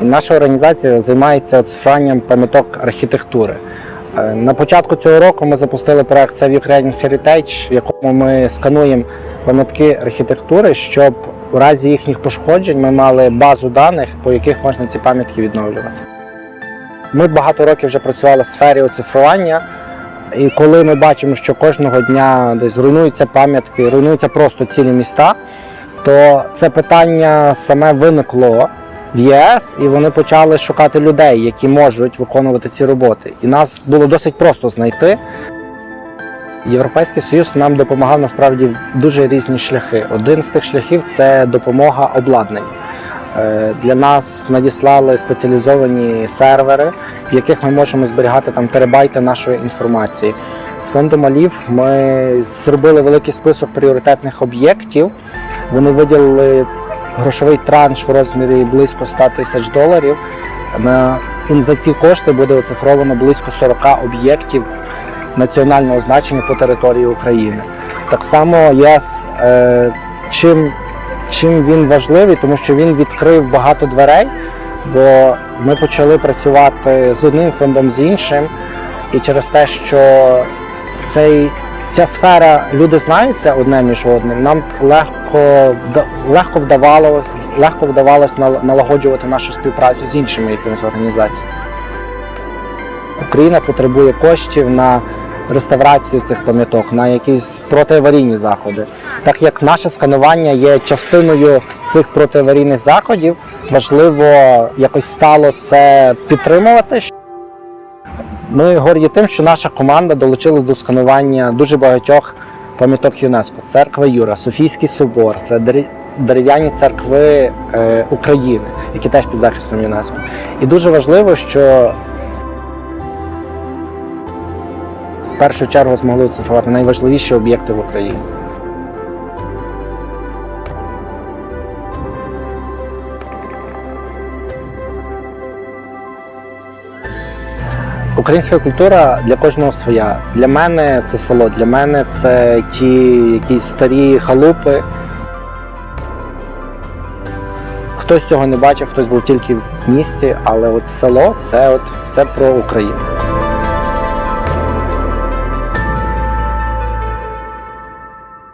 Наша організація займається оцифруванням пам'яток архітектури. Е, На початку цього року ми запустили проект Save Ukrainian Heritage, в якому ми скануємо пам'ятки архітектури, щоб у разі їхніх пошкоджень ми мали базу даних, по яких можна ці пам'ятки відновлювати. Ми багато років вже працювали в сфері оцифрування, і коли ми бачимо, що кожного дня десь руйнуються пам'ятки, руйнуються просто цілі міста, то це питання саме виникло в ЄС, і вони почали шукати людей, які можуть виконувати ці роботи. І нас було досить просто знайти. Європейський Союз нам допомагав насправді в дуже різні шляхи. Один з тих шляхів це допомога обладнанню. Е, Для нас надіслали спеціалізовані сервери, в яких ми можемо зберігати там терабайти нашої інформації. З фондом Алів ми зробили великий список пріоритетних об'єктів. Вони виділили грошовий транш в розмірі близько 100 тисяч доларів. На за ці кошти буде оцифровано близько 40 об'єктів національного значення по території України. Так само ЄС е, чим, чим він важливий, тому що він відкрив багато дверей, бо ми почали працювати з одним фондом з іншим, і через те, що цей, ця сфера люди знаються одне між одним, нам легко, легко вдавалося легко вдавалось налагоджувати нашу співпрацю з іншими якимись організаціями. Україна потребує коштів на реставрацію цих пам'яток, на якісь протиаварійні заходи. Так як наше сканування є частиною цих протиаварійних заходів, важливо якось стало це підтримувати. Ми горді тим, що наша команда долучилась до сканування дуже багатьох пам'яток ЮНЕСКО. Церква Юра, Софійський собор, це дерев- дерев'яні церкви е, України, які теж під захистом ЮНЕСКО. І дуже важливо, що першу чергу змогли оцифрувати найважливіші об'єкти в Україні. Українська культура для кожного своя. Для мене це село, для мене це ті якісь старі халупи. Хтось цього не бачив, хтось був тільки в місті, але от село це, от, це про Україну.